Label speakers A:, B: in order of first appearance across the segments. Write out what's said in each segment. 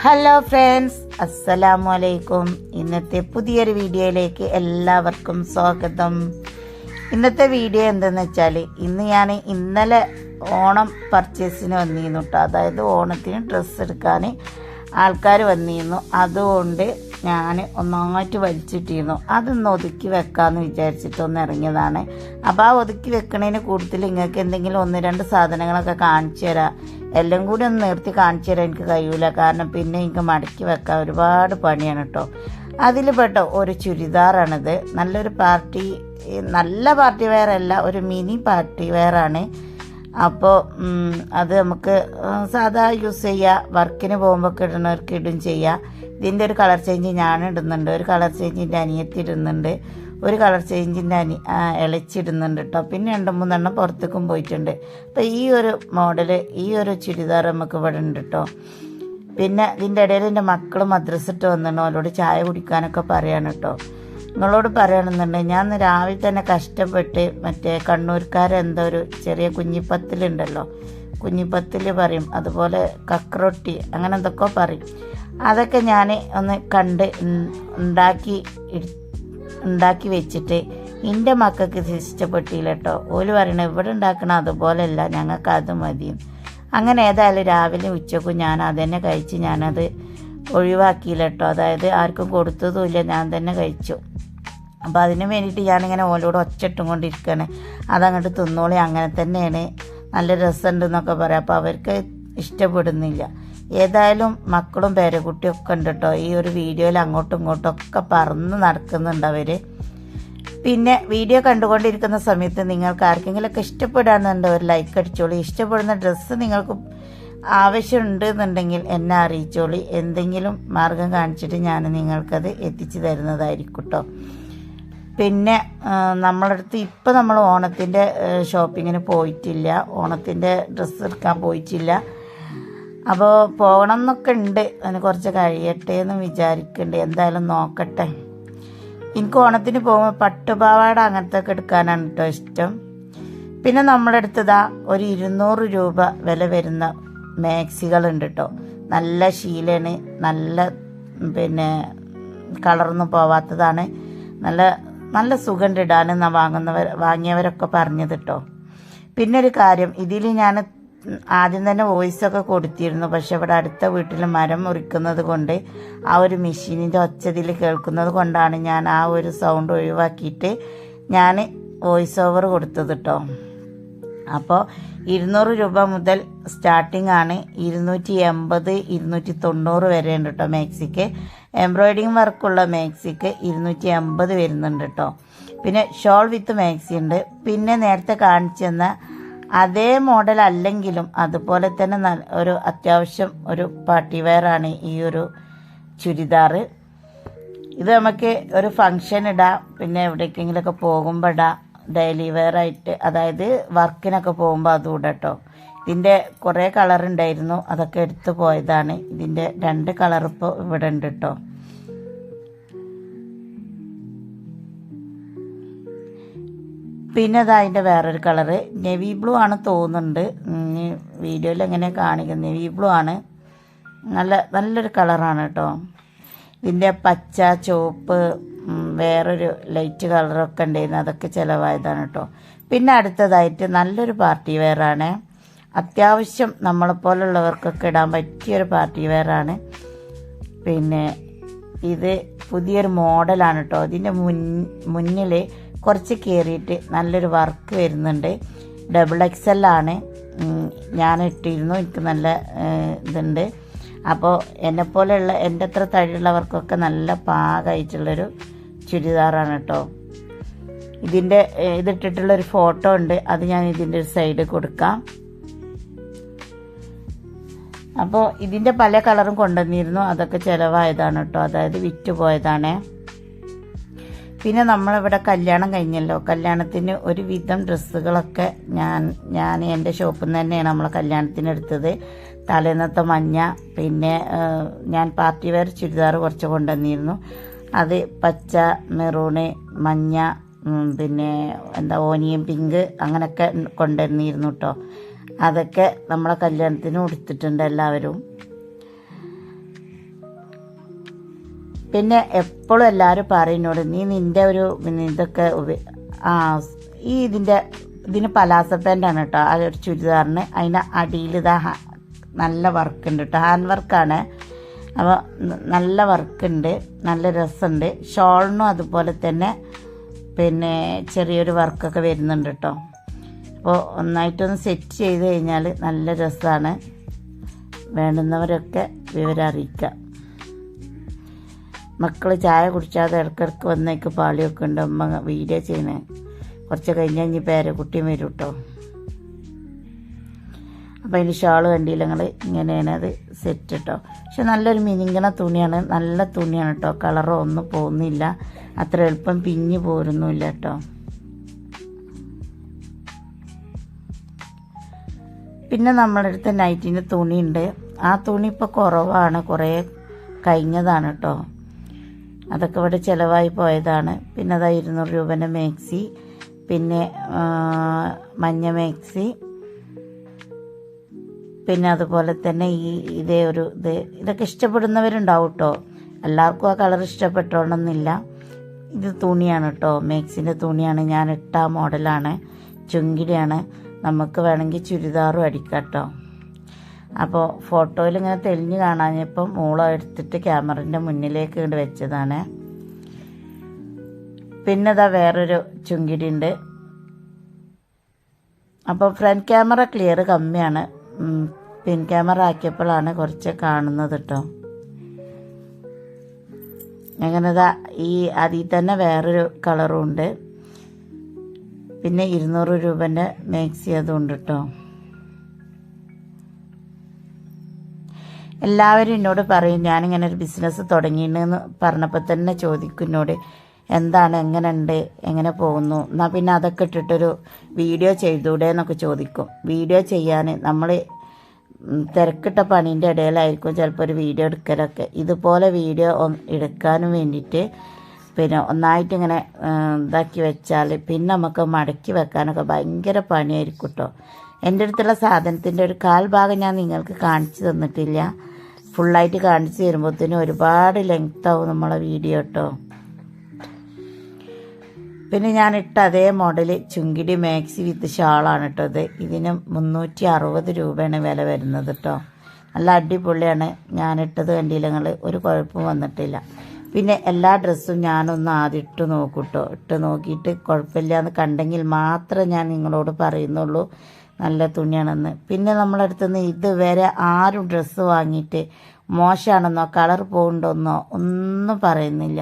A: Hello friends അസ്സലാമു അലൈക്കും ഇന്നത്തെ പുതിയൊരു വീഡിയോയിലേക്ക് എല്ലാവർക്കും സ്വാഗതം. ഇന്നത്തെ വീഡിയോ എന്തെന്ന് വെച്ചാൽ ഇന്ന് ഞാൻ ഇന്നലെ ഓണം പർച്ചേസിന് വന്നിരുന്നു കേട്ടോ അതായത് ഓണത്തിന് ഡ്രസ്സ് എടുക്കാൻ ആൾക്കാർ വന്നിരുന്നു. അതുകൊണ്ട് ഞാൻ ഒന്നായിട്ട് വലിച്ചിട്ടിരുന്നു. അതൊന്ന് ഒതുക്കി വെക്കാമെന്ന് വിചാരിച്ചിട്ട് ഒന്ന് ഇറങ്ങിയതാണ്. അപ്പോൾ ആ ഒതുക്കി വെക്കണതിന് കൂടുതൽ നിങ്ങൾക്ക് എന്തെങ്കിലും ഒന്ന് രണ്ട് സാധനങ്ങളൊക്കെ കാണിച്ചു തരാം. എല്ലാം കൂടി ഒന്ന് നിർത്തി കാണിച്ചു തരാൻ എനിക്ക് കഴിയൂല. കാരണം പിന്നെ എനിക്ക് മടക്കി വെക്കാൻ ഒരുപാട് പണിയാണ് കേട്ടോ അതിൽ പെട്ട ഒരു ചുരിദാറാണിത്. നല്ലൊരു പാർട്ടി നല്ല പാർട്ടി വെയർ അല്ല ഒരു മിനി പാർട്ടി വെയറാണ് അപ്പോൾ അത് നമുക്ക് സാധാ യൂസ് ചെയ്യുക വർക്കിന് പോകുമ്പോൾ ഇടുന്നവർക്ക് ഇടും ചെയ്യുക ഇതിന്റെ ഒരു കളർ ചേഞ്ച് ഞാൻ ഇടുന്നുണ്ട് ഒരു കളർ ചേഞ്ച് എന്റെ അനിയത്തി ഇടുന്നുണ്ട്. ഒരു കളർ ചേഞ്ചിന്റെ അനി ഇളച്ചിടുന്നുണ്ട് കേട്ടോ പിന്നെ രണ്ട് മൂന്നെണ്ണം പുറത്തേക്കും പോയിട്ടുണ്ട്. അപ്പോൾ ഈ ഒരു മോഡൽ ഈ ഒരു ചുരിദാർ നമുക്ക് ഇവിടെ ഉണ്ട് കേട്ടോ പിന്നെ ഇതിന്റെ ഇടയിൽ എന്റെ മക്കൾ മദ്രസ ഇട്ട് അവരോട് ചായ കുടിക്കാനൊക്കെ പറയാണ് കേട്ടോ നിങ്ങളോട് പറയണമെന്നുണ്ടെങ്കിൽ ഞാൻ രാവിലെ തന്നെ കഷ്ടപ്പെട്ട് മറ്റേ കണ്ണൂർക്കാരെന്തോ ഒരു ചെറിയ കുഞ്ഞിപ്പത്തിലുണ്ടല്ലോ കുഞ്ഞിപ്പത്തിൽ പറയും. അതുപോലെ കക്രൊട്ടി അങ്ങനെ എന്തൊക്കെ പറയും. അതൊക്കെ ഞാൻ ഒന്ന് കണ്ട് ഉണ്ടാക്കി ഉണ്ടാക്കി വെച്ചിട്ട് എന്റെ മക്കൾക്ക് ഇത് ഇഷ്ടപ്പെട്ടില്ല കേട്ടോ ഓൽ പറയണ ഇവിടെ ഉണ്ടാക്കണ അതുപോലെയല്ല ഞങ്ങൾക്ക് അത് മതി. അങ്ങനെ ഏതായാലും രാവിലെ ഉച്ചക്കും ഞാൻ അതന്നെ കഴിച്ച് ഞാനത് ഒഴിവാക്കിയില്ല കേട്ടോ അതായത് ആർക്കും കൊടുത്തതുമില്ല ഞാൻ തന്നെ കഴിച്ചു. അപ്പോൾ അതിന് വേണ്ടിയിട്ട് ഞാനിങ്ങനെ ഓലോട് ഒച്ചിട്ടും കൊണ്ടിരിക്കുകയാണ്. അതങ്ങോട്ട് തിന്നോളി അങ്ങനെ തന്നെയാണ്. നല്ല രസമുണ്ടെന്നൊക്കെ പറയാം. അപ്പോൾ അവർക്ക് ഇഷ്ടപ്പെടുന്നില്ല. ഏതായാലും മക്കളും പേരക്കുട്ടിയും ഒക്കെ ഉണ്ട് കേട്ടോ ഈ ഒരു വീഡിയോയിൽ അങ്ങോട്ടും ഇങ്ങോട്ടും ഒക്കെ പറന്ന് നടക്കുന്നുണ്ട് അവർ പിന്നെ വീഡിയോ കണ്ടുകൊണ്ടിരിക്കുന്ന സമയത്ത് നിങ്ങൾക്ക് ആർക്കെങ്കിലുമൊക്കെ ഇഷ്ടപ്പെടാന്നുണ്ട് ഒരു ലൈക്ക് അടിച്ചോളി. ഇഷ്ടപ്പെടുന്ന ഡ്രസ്സ് നിങ്ങൾക്ക് ആവശ്യമുണ്ട് എന്നുണ്ടെങ്കിൽ എന്നെ അറിയിച്ചോളി. എന്തെങ്കിലും മാർഗം കാണിച്ചിട്ട് ഞാൻ നിങ്ങൾക്കത് എത്തിച്ചു തരുന്നതായിരിക്കും കേട്ടോ പിന്നെ നമ്മളടുത്ത് ഇപ്പം നമ്മൾ ഓണത്തിന്റെ ഷോപ്പിങ്ങിന് പോയിട്ടില്ല. ഓണത്തിന്റെ ഡ്രസ്സ് എടുക്കാൻ പോയിട്ടില്ല. അപ്പോൾ പോകണം എന്നൊക്കെ ഉണ്ട് അതിന് കുറച്ച് കഴിയട്ടെ എന്ന് വിചാരിക്കുന്നുണ്ട് എന്തായാലും നോക്കട്ടെ. എനിക്ക് ഓണത്തിന് പോകുമ്പോൾ പട്ടുപാവാട അങ്ങനത്തെ ഒക്കെ എടുക്കാനാണ് കേട്ടോ ഇഷ്ടം. പിന്നെ നമ്മുടെ അടുത്തതാ ഒരു ഇരുന്നൂറ് രൂപ വില വരുന്ന മാക്സികളുണ്ട് കേട്ടോ നല്ല ശീലാണ്. നല്ല പിന്നെ കളറൊന്നും പോവാത്തതാണ്. നല്ല നല്ല സുഖം ഇടാൻ വാങ്ങുന്നവർ വാങ്ങിയവരൊക്കെ പറഞ്ഞത് കേട്ടോ പിന്നെ ഒരു കാര്യം ഇതിൽ ഞാൻ ആദ്യം തന്നെ വോയിസ് ഒക്കെ കൊടുത്തിരുന്നു. പക്ഷെ ഇവിടെ അടുത്ത വീട്ടിൽ മരം മുറിക്കുന്നത് കൊണ്ട് ആ ഒരു മെഷീനിന്റെ ഒച്ചതിൽ കേൾക്കുന്നത് കൊണ്ടാണ് ഞാൻ ആ ഒരു സൗണ്ട് ഒഴിവാക്കിയിട്ട് ഞാൻ വോയിസ് ഓവർ കൊടുത്തത് കേട്ടോ അപ്പോൾ ഇരുന്നൂറ് രൂപ മുതൽ സ്റ്റാർട്ടിംഗ് ആണ് ഇരുന്നൂറ്റി എൺപത് ഇരുന്നൂറ്റി തൊണ്ണൂറ് വരെ ഉണ്ട് കേട്ടോ മാക്സിക്ക് എംബ്രോയിഡിങ് വർക്കുള്ള മാക്സിക്ക് ഇരുന്നൂറ്റി എൺപത് വരുന്നുണ്ട് കേട്ടോ പിന്നെ ഷോൾ വിത്ത് മാക്സി ഉണ്ട്. പിന്നെ നേരത്തെ കാണിച്ചെന്ന അതേ മോഡൽ അല്ലെങ്കിലും അതുപോലെ തന്നെ ഒരു അത്യാവശ്യം ഒരു പാർട്ടി വെയറാണ് ഈ ഒരു ചുരിദാർ ഇത് നമുക്ക് ഒരു ഫങ്ഷൻ ഇടാം പിന്നെ എവിടേക്കെങ്കിലുമൊക്കെ പോകുമ്പോൾ ഇടാം ഡെയിലി വെയർ ആയിട്ട് അതായത് വർക്കിനൊക്കെ പോകുമ്പോൾ അതും കേട്ടോ ഇതിന്റെ കുറേ കളർ ഉണ്ടായിരുന്നു അതൊക്കെ എടുത്തു പോയതാണ്. ഇതിന്റെ രണ്ട് കളർ ഇപ്പോൾ ഇവിടെ ഉണ്ട് കേട്ടോ പിന്നെ അതാ അതിന്റെ വേറൊരു കളറ്. നെവി ബ്ലൂ ആണ് തോന്നുന്നുണ്ട്. വീഡിയോയിൽ എങ്ങനെ കാണിക്കുന്നത്? നെവി ബ്ലൂ ആണ്. നല്ല നല്ലൊരു കളറാണ് കേട്ടോ ഇതിന്റെ പച്ച ചുവപ്പ് വേറൊരു ലൈറ്റ് കളറൊക്കെ ഉണ്ടായിരുന്നു. അതൊക്കെ ചിലവായതാണ് കേട്ടോ പിന്നെ അടുത്തതായിട്ട് നല്ലൊരു പാർട്ടി വെയറാണ് അത്യാവശ്യം നമ്മളെപ്പോലുള്ളവർക്കൊക്കെ ഇടാൻ പറ്റിയൊരു പാർട്ടി വെയറാണ് പിന്നെ ഇത് പുതിയൊരു മോഡലാണ് കേട്ടോ ഇതിന്റെ മുൻ മുന്നിൽ കുറച്ച് കയറിയിട്ട് നല്ലൊരു വർക്ക് വരുന്നുണ്ട്. ഡബിൾ എക്സ് എൽ ആണ്. ഞാൻ ഇട്ടിരുന്നു. എനിക്ക് നല്ല ഇതുണ്ട്. അപ്പോൾ എന്നെപ്പോലെയുള്ള എന്റെ അത്ര തടിയുള്ളവർക്കൊക്കെ നല്ല പാകമായിട്ടുള്ളൊരു ചുരിദാറാണ് കേട്ടോ ഇതിന്റെ ഇതിട്ടിട്ടുള്ളൊരു ഫോട്ടോ ഉണ്ട്. അത് ഞാൻ ഇതിന്റെ ഒരു സൈഡ് കൊടുക്കാം. അപ്പോൾ ഇതിന്റെ പല കളറും കൊണ്ടുവന്നിരുന്നു. അതൊക്കെ ചിലവായതാണ് കേട്ടോ അതായത് വിറ്റ് പോയതാണ്. പിന്നെ നമ്മളിവിടെ കല്യാണം കഴിഞ്ഞല്ലോ. കല്യാണത്തിന് ഒരുവിധം ഡ്രസ്സുകളൊക്കെ ഞാൻ ഞാൻ എന്റെ ഷോപ്പിൽ നിന്ന് തന്നെയാണ് നമ്മൾ കല്യാണത്തിന് എടുത്തത്. തലേന്നത്തെ മഞ്ഞ പിന്നെ ഞാൻ പാർട്ടി വെയർ ചുരിദാർ കുറച്ച് കൊണ്ടുവന്നിരുന്നു. അത് പച്ച മെറൂണ് മഞ്ഞ പിന്നെ എന്താ ഓനിയൻ പിങ്ക് അങ്ങനെയൊക്കെ കൊണ്ടുവന്നിരുന്നു കേട്ടോ അതൊക്കെ നമ്മളെ കല്യാണത്തിന് ഉടുത്തിട്ടുണ്ട് എല്ലാവരും. പിന്നെ എപ്പോഴും എല്ലാവരും പറയുന്നോട് നീ നിന്റെ ഒരു ഇതൊക്കെ ആ ഈ ഇതിന്റെ ഇതിന് പലാസ പാന്റാണ് കേട്ടോ ആ ഒരു ചുരിദാറിന് അതിന്റെ അടിയിൽ ഇതാ നല്ല വർക്ക് ഉണ്ട് കേട്ടോ ഹാൻഡ് വർക്കാണ് അപ്പോൾ നല്ല വർക്കുണ്ട് നല്ല രസമുണ്ട്. ഷോളിനും അതുപോലെ തന്നെ പിന്നെ ചെറിയൊരു വർക്കൊക്കെ വരുന്നുണ്ട് കേട്ടോ അപ്പോൾ ഒന്നായിട്ടൊന്ന് സെറ്റ് ചെയ്ത് കഴിഞ്ഞാൽ നല്ല രസമാണ് വേണ്ടുന്നവരൊക്കെ വിവരം അറിയിക്കുക മക്കൾ ചായ കുടിച്ചാതെ ഇടക്കിടക്ക് വന്നേക്ക് പാളിയൊക്കെ ഉണ്ട്. അമ്മ വീഡിയോ ചെയ്യണേ. കുറച്ച് കഴിഞ്ഞാൽ ഇനി പേരക്കുട്ടിയും വരും കേട്ടോ അപ്പോൾ അതിന് ഷാൾ കണ്ടില്ല. ഞങ്ങൾ ഇങ്ങനെയാണ് അത് സെറ്റ് കേട്ടോ പക്ഷെ നല്ലൊരു മിനിങ്ങണ തുണിയാണ്. നല്ല തുണിയാണ് കേട്ടോ കളറോ ഒന്നും പോകുന്നില്ല അത്ര എളുപ്പം പിഞ്ഞു പോരുന്നുമില്ല കേട്ടോ പിന്നെ നമ്മുടെ അടുത്ത് നൈറ്റിന്റെ തുണിയുണ്ട്. ആ തുണി ഇപ്പോൾ കുറവാണ്. കുറേ കഴിഞ്ഞതാണ് കേട്ടോ അതൊക്കെ ഇവിടെ ചിലവായി പോയതാണ്. പിന്നെ അതാ ഇരുന്നൂറ് രൂപേന്റെ മാക്സി പിന്നെ മഞ്ഞ മാക്സി പിന്നെ അതുപോലെ തന്നെ ഈ ഇതേ ഒരു ഇത്. ഇതൊക്കെ ഇഷ്ടപ്പെടുന്നവരുണ്ടാവും കേട്ടോ എല്ലാവർക്കും ആ കളർ ഇഷ്ടപ്പെട്ടോണമെന്നില്ല ഇത് തുണിയാണ് കേട്ടോ മേക്സിന്റെ തുണിയാണ്. ഞാൻ ഇട്ട മോഡലാണ്. ചുങ്കിടിയാണ് നമുക്ക് വേണമെങ്കിൽ ചുരിദാറും അടിക്കാം കേട്ടോ അപ്പോൾ ഫോട്ടോയിൽ ഇങ്ങനെ തെളിഞ്ഞ് കാണാഞ്ഞപ്പം മൂള എടുത്തിട്ട് ക്യാമറന്റെ മുന്നിലേക്ക് ഇങ്ങോട്ട് വെച്ചതാണ്. പിന്നെ ഇതാ വേറൊരു ചുങ്കിടി ഉണ്ട് അപ്പോൾ ഫ്രണ്ട് ക്യാമറ ക്ലിയർ കമ്മിയാണ്. പിൻ ക്യാമറ ആക്കിയപ്പോഴാണ് കുറച്ച് കാണുന്നത് കേട്ടോ അങ്ങനെ ദാ ഈ അതിൽ തന്നെ വേറൊരു കളറും ഉണ്ട്. പിന്നെ ഇരുന്നൂറ് രൂപന്റെ മാക്സി അതും ഉണ്ട് കേട്ടോ എല്ലാവരും എന്നോട് പറയും ഞാനിങ്ങനെ ഒരു ബിസിനസ് തുടങ്ങിയെന്ന് പറഞ്ഞപ്പോൾ തന്നെ ചോദിക്കും എന്നോട് എന്താണ് എങ്ങനെ ഉണ്ട് എങ്ങനെ പോകുന്നു? എന്നാൽ പിന്നെ അതൊക്കെ ഇട്ടിട്ടൊരു വീഡിയോ ചെയ്തൂടെ എന്നൊക്കെ ചോദിക്കും. വീഡിയോ ചെയ്യാൻ നമ്മൾ തിരക്കിട്ട പണീന്റെ ഇടയിലായിരിക്കും ചിലപ്പോൾ ഒരു വീഡിയോ എടുക്കലൊക്കെ. ഇതുപോലെ വീഡിയോ എടുക്കാനും വേണ്ടിയിട്ട് പിന്നെ ഒന്നായിട്ട് ഇങ്ങനെ ഇതാക്കി വെച്ചാൽ പിന്നെ നമുക്ക് മടക്കി വെക്കാനൊക്കെ ഭയങ്കര പണിയായിരിക്കും കേട്ടോ എന്റെ അടുത്തുള്ള സാധനത്തിന്റെ ഒരു കാൽ ഭാഗം ഞാൻ നിങ്ങൾക്ക് കാണിച്ചു തന്നിട്ടില്ല. ഫുള്ളായിട്ട് കാണിച്ചു തരുമ്പോഴത്തേനും ഒരുപാട് ലെങ്ത് ആവും നമ്മളെ വീഡിയോ കേട്ടോ പിന്നെ ഞാൻ ഇട്ട അതേ മോഡൽ ചുങ്കിടി മാക്സി വിത്ത് ഷാളാണ് കേട്ടോ ഇത്. ഇതിന് മുന്നൂറ്റി അറുപത് രൂപയാണ് വില വരുന്നത് കേട്ടോ നല്ല അടിപൊളിയാണ്. ഞാൻ ഇട്ടത് കണ്ടില്ല നിങ്ങൾ ഒരു കുഴപ്പവും വന്നിട്ടില്ല. പിന്നെ എല്ലാ ഡ്രസ്സും ഞാനൊന്ന് ആദ്യം ഇട്ട് നോക്കൂട്ടോ കേട്ടോ ഇട്ട് നോക്കിയിട്ട് കുഴപ്പമില്ല എന്ന് കണ്ടെങ്കിൽ മാത്രമേ ഞാൻ നിങ്ങളോട് പറയുന്നുള്ളൂ. നല്ല തുണിയാണെന്ന്. പിന്നെ നമ്മളടുത്തു നിന്ന് ഇതുവരെ ആരും ഡ്രസ്സ് വാങ്ങിയിട്ട് മോശമാണെന്നോ കളർ പോകണ്ടെന്നോ ഒന്നും പറയുന്നില്ല.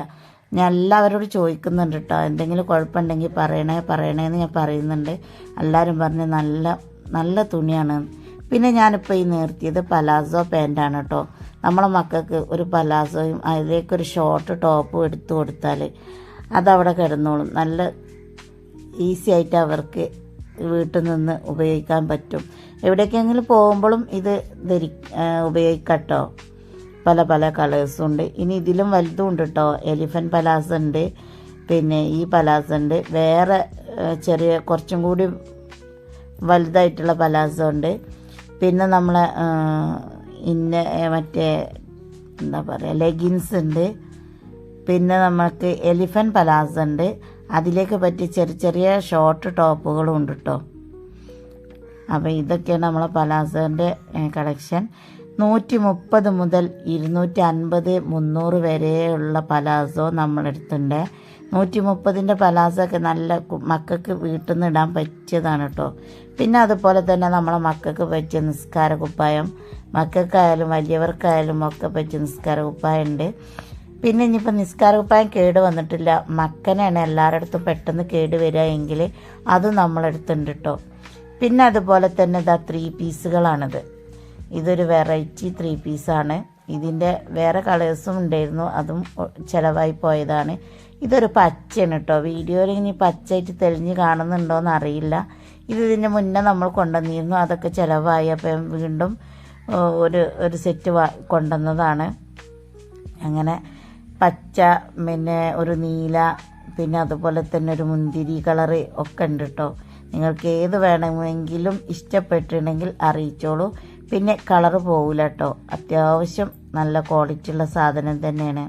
A: ഞാൻ എല്ലാവരോടും ചോദിക്കുന്നുണ്ട് കേട്ടോ എന്തെങ്കിലും കുഴപ്പമുണ്ടെങ്കിൽ പറയണേ പറയണേന്ന് ഞാൻ പറയുന്നുണ്ട്. എല്ലാവരും പറഞ്ഞ് നല്ല നല്ല തുണിയാണ്. പിന്നെ ഞാനിപ്പോൾ ഈ നിർത്തിയത് പലാസോ പാന്റാണ് കേട്ടോ നമ്മളെ മക്കൾക്ക് ഒരു പലാസോയും അതിലേക്കൊരു ഷോർട്ട് ടോപ്പും എടുത്തു കൊടുത്താൽ അതവിടെ കിടന്നോളും. നല്ല ഈസി ആയിട്ട് അവർക്ക് വീട്ടിൽ നിന്ന് ഉപയോഗിക്കാൻ പറ്റും. എവിടേക്കെങ്കിലും പോകുമ്പോഴും ഇത് ധരി ഉപയോഗിക്കട്ടോ. പല പല കളേഴ്സും ഉണ്ട്. ഇനി ഇതിലും വലുതും ഉണ്ട് കേട്ടോ എലിഫന്റ് പലാസ ഉണ്ട്. പിന്നെ ഈ പലാസ ഉണ്ട്. വേറെ ചെറിയ കുറച്ചും കൂടി വലുതായിട്ടുള്ള പലാസ ഉണ്ട്. പിന്നെ നമ്മളെ ഏഹ്, ഇന്ന മറ്റേ എന്താ പറയുക ലെഗിൻസ് ഉണ്ട്. പിന്നെ നമുക്ക് എലിഫന്റ് പലാസ ഉണ്ട്. അതിലേക്ക് പറ്റി ചെറിയ ചെറിയ ഷോർട്ട് ടോപ്പുകളും ഉണ്ട് കേട്ടോ അപ്പോൾ ഇതൊക്കെയാണ് നമ്മളെ പലാസോന്റെ കളക്ഷൻ നൂറ്റി മുപ്പത് മുതൽ ഇരുന്നൂറ്റി അൻപത് മുന്നൂറ് വരെയുള്ള പലാസോ നമ്മളെടുത്തുണ്ട് നൂറ്റി മുപ്പതിന്റെ പലാസൊക്കെ നല്ല മക്കൾക്ക് വീട്ടിൽ നിന്ന് ഇടാൻ പറ്റിയതാണ് കേട്ടോ പിന്നെ അതുപോലെ തന്നെ നമ്മളെ മക്കൾക്ക് പറ്റിയ നിസ്കാര കുപ്പായം. മക്കൾക്കായാലും വലിയവർക്കായാലും ഒക്കെ പറ്റിയ നിസ്കാര കുപ്പായം ഉണ്ട് പിന്നെ ഇനിയിപ്പോൾ നിസ്കാര കുപ്പായം കേട് വന്നിട്ടില്ല. മക്കനാണ് എല്ലാവരുടെ അടുത്തും പെട്ടെന്ന് കേട് വരിക എങ്കിൽ അതും നമ്മളെടുത്തുണ്ട് കേട്ടോ പിന്നെ അതുപോലെ തന്നെ ഇതാ ത്രീ പീസുകളാണിത് ഇതൊരു വെറൈറ്റി ത്രീ പീസാണ് ഇതിന്റെ വേറെ കളേഴ്സും ഉണ്ടായിരുന്നു. അതും ചിലവായി പോയതാണ്. ഇതൊരു പച്ചയാണ് കേട്ടോ വീഡിയോയിൽ ഇനി പച്ചയായിട്ട് തെളിഞ്ഞ് കാണുന്നുണ്ടോയെന്ന് അറിയില്ല ഇത് ഇതിന്റെ മുന്നേ നമ്മൾ കൊണ്ടുവന്നിരുന്നു. അതൊക്കെ ചിലവായി. അപ്പോൾ വീണ്ടും ഒരു ഒരു സെറ്റ് കൊണ്ടുവന്നതാണ്. അങ്ങനെ പച്ച പിന്നെ ഒരു നീല പിന്നെ അതുപോലെ തന്നെ ഒരു മുന്തിരി കളറ് ഒക്കെ ഉണ്ട് കേട്ടോ നിങ്ങൾക്ക് ഏത് വേണമെങ്കിലും ഇഷ്ടപ്പെട്ടിട്ടുണ്ടെങ്കിൽ അറിയിച്ചോളൂ. പിന്നെ കളറ് പോകില്ല കേട്ടോ അത്യാവശ്യം നല്ല ക്വാളിറ്റി ഉള്ള സാധനം തന്നെയാണ്.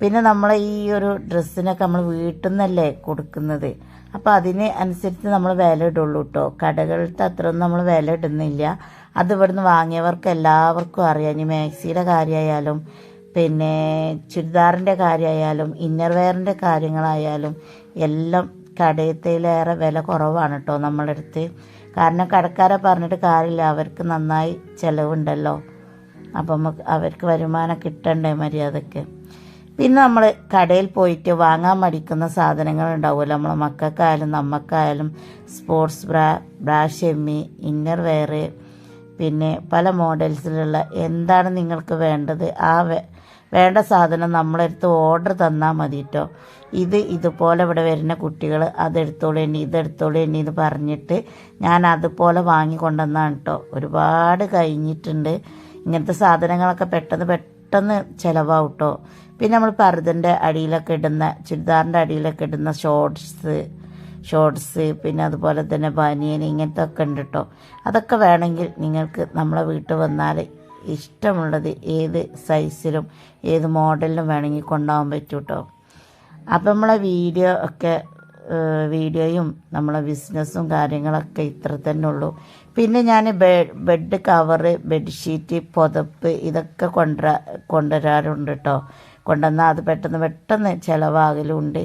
A: പിന്നെ നമ്മൾ ഈ ഒരു ഡ്രസ്സിനൊക്കെ നമ്മൾ വീട്ടിൽ നിന്നല്ലേ കൊടുക്കുന്നത്. അപ്പോൾ അതിന് അനുസരിച്ച് നമ്മൾ വില ഇടുള്ളൂ കേട്ടോ കടകളിലത്തെ അത്രയൊന്നും നമ്മൾ വില ഇടുന്നില്ല. അത് ഇവിടുന്ന് വാങ്ങിയവർക്ക് എല്ലാവർക്കും അറിയാം. ഇനി മാക്സിയുടെ കാര്യമായാലും പിന്നെ ചുരിദാറിന്റെ കാര്യമായാലും ഇന്നർ വെയറിന്റെ കാര്യങ്ങളായാലും എല്ലാം കടയത്തേലേറെ വില കുറവാണ് കേട്ടോ നമ്മളെ അടുത്ത്. കാരണം കടക്കാരെ പറഞ്ഞിട്ട് കാര്യമില്ല അവർക്ക് നന്നായി ചിലവുണ്ടല്ലോ. അപ്പം നമുക്ക് അവർക്ക് വരുമാനം കിട്ടണ്ടേ മര്യാദയ്ക്ക്. പിന്നെ നമ്മൾ കടയിൽ പോയിട്ട് വാങ്ങാൻ മടിക്കുന്ന സാധനങ്ങൾ ഉണ്ടാവുമല്ലോ നമ്മളെ മക്കൾക്കായാലും നമ്മക്കായാലും സ്പോർട്സ് ബ്രാ ബ്രാ ഷെമ്മി ഇന്നർ വെയർ പിന്നെ പല മോഡൽസിലുള്ള എന്താണ് നിങ്ങൾക്ക് വേണ്ടത്? ആ വേണ്ട സാധനം നമ്മളെടുത്ത് ഓർഡർ തന്നാൽ മതി കേട്ടോ ഇത് ഇതുപോലെ ഇവിടെ വരുന്ന കുട്ടികൾ അതെടുത്തോളൂ ഇനി ഇതെടുത്തോളൂ ഇനി ഇത് പറഞ്ഞിട്ട് ഞാൻ അതുപോലെ വാങ്ങി കൊണ്ടുവന്നാണ് കേട്ടോ ഒരുപാട് കഴിഞ്ഞിട്ടുണ്ട്. ഇങ്ങനത്തെ സാധനങ്ങളൊക്കെ പെട്ടെന്ന് പെട്ടെന്ന് ചിലവാകും കേട്ടോ പിന്നെ നമ്മൾ പർദ്ദന്റെ അടിയിലൊക്കെ ഇടുന്ന ചുരിദാറിന്റെ അടിയിലൊക്കെ ഇടുന്ന ഷോർട്ട്സ് ഷോർട്ട്സ് പിന്നെ അതുപോലെ തന്നെ ബനിയൻ ഇങ്ങനത്തെ ഒക്കെ ഉണ്ട് കേട്ടോ അതൊക്കെ വേണമെങ്കിൽ നിങ്ങൾക്ക് നമ്മളെ വീട്ടിൽ വന്നാൽ ഇഷ്ടമുള്ളത് ഏത് സൈസിലും ഏത് മോഡലിലും വേണമെങ്കിൽ കൊണ്ടുപോകാൻ പറ്റും കേട്ടോ അപ്പം നമ്മളെ വീഡിയോ ഒക്കെ വീഡിയോയും നമ്മളെ ബിസിനസ്സും കാര്യങ്ങളൊക്കെ ഇത്ര തന്നെ ഉള്ളൂ. പിന്നെ ഞാൻ ബെഡ് കവറ് ബെഡ്ഷീറ്റ് പുതപ്പ് ഇതൊക്കെ കൊണ്ടുവരാ കൊണ്ടുവരാറുണ്ട് കേട്ടോ കൊണ്ടുവന്നാൽ അത് പെട്ടെന്ന് പെട്ടെന്ന് ചിലവാകലുണ്ട്.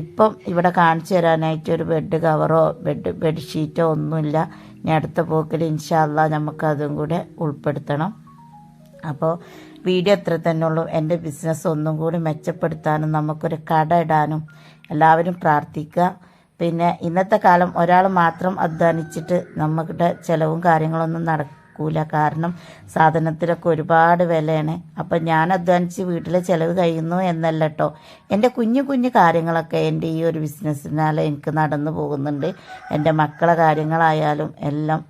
A: ഇപ്പം ഇവിടെ കാണിച്ചു തരാനായിട്ട് ഒരു ബെഡ് കവറോ ബെഡ് ബെഡ്ഷീറ്റോ ഒന്നുമില്ല. ഞാൻ അടുത്ത പോക്കിൽ ഇൻഷാല്ല നമുക്കതും കൂടെ ഉൾപ്പെടുത്തണം. അപ്പോൾ വീഡിയോ അത്ര തന്നെ ഉള്ളൂ എന്റെ ബിസിനസ് ഒന്നും കൂടി മെച്ചപ്പെടുത്താനും നമുക്കൊരു കട ഇടാനും എല്ലാവരും പ്രാർത്ഥിക്കുക. പിന്നെ ഇന്നത്തെ കാലം ഒരാൾ മാത്രം അധ്വാനിച്ചിട്ട് നമ്മുടെ ചിലവും കാര്യങ്ങളൊന്നും നടക്കൂല. കാരണം സാധനത്തിനൊക്കെ ഒരുപാട് വിലയാണ്. അപ്പം ഞാൻ അധ്വാനിച്ച് വീട്ടിലെ ചിലവ് കഴിയുന്നു എന്നല്ല കേട്ടോ എന്റെ കുഞ്ഞു കുഞ്ഞു കാര്യങ്ങളൊക്കെ എന്റെ ഈ ഒരു ബിസിനസ്സിനാൽ എനിക്ക് നടന്നു പോകുന്നുണ്ട്. എന്റെ മക്കളെ കാര്യങ്ങളായാലും എല്ലാം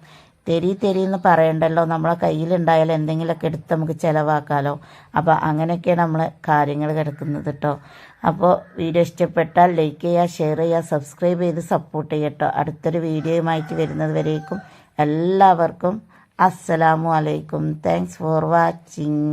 A: തെരി തെരി എന്ന് പറയണ്ടല്ലോ. നമ്മളെ കയ്യിലുണ്ടായാൽ എന്തെങ്കിലുമൊക്കെ എടുത്ത് നമുക്ക് ചിലവാക്കാമല്ലോ അപ്പോൾ അങ്ങനെയൊക്കെയാണ് നമ്മൾ കാര്യങ്ങൾ കിടക്കുന്നത് കേട്ടോ അപ്പോൾ വീഡിയോ ഇഷ്ടപ്പെട്ടാൽ ലൈക്ക് ചെയ്യുക ഷെയർ ചെയ്യുക സബ്സ്ക്രൈബ് ചെയ്ത് സപ്പോർട്ട് ചെയ്യട്ടോ അടുത്തൊരു വീഡിയോയുമായിട്ട് വരുന്നത് വരേക്കും എല്ലാവർക്കും അസ്സലാമു അലൈക്കും. Thanks for watching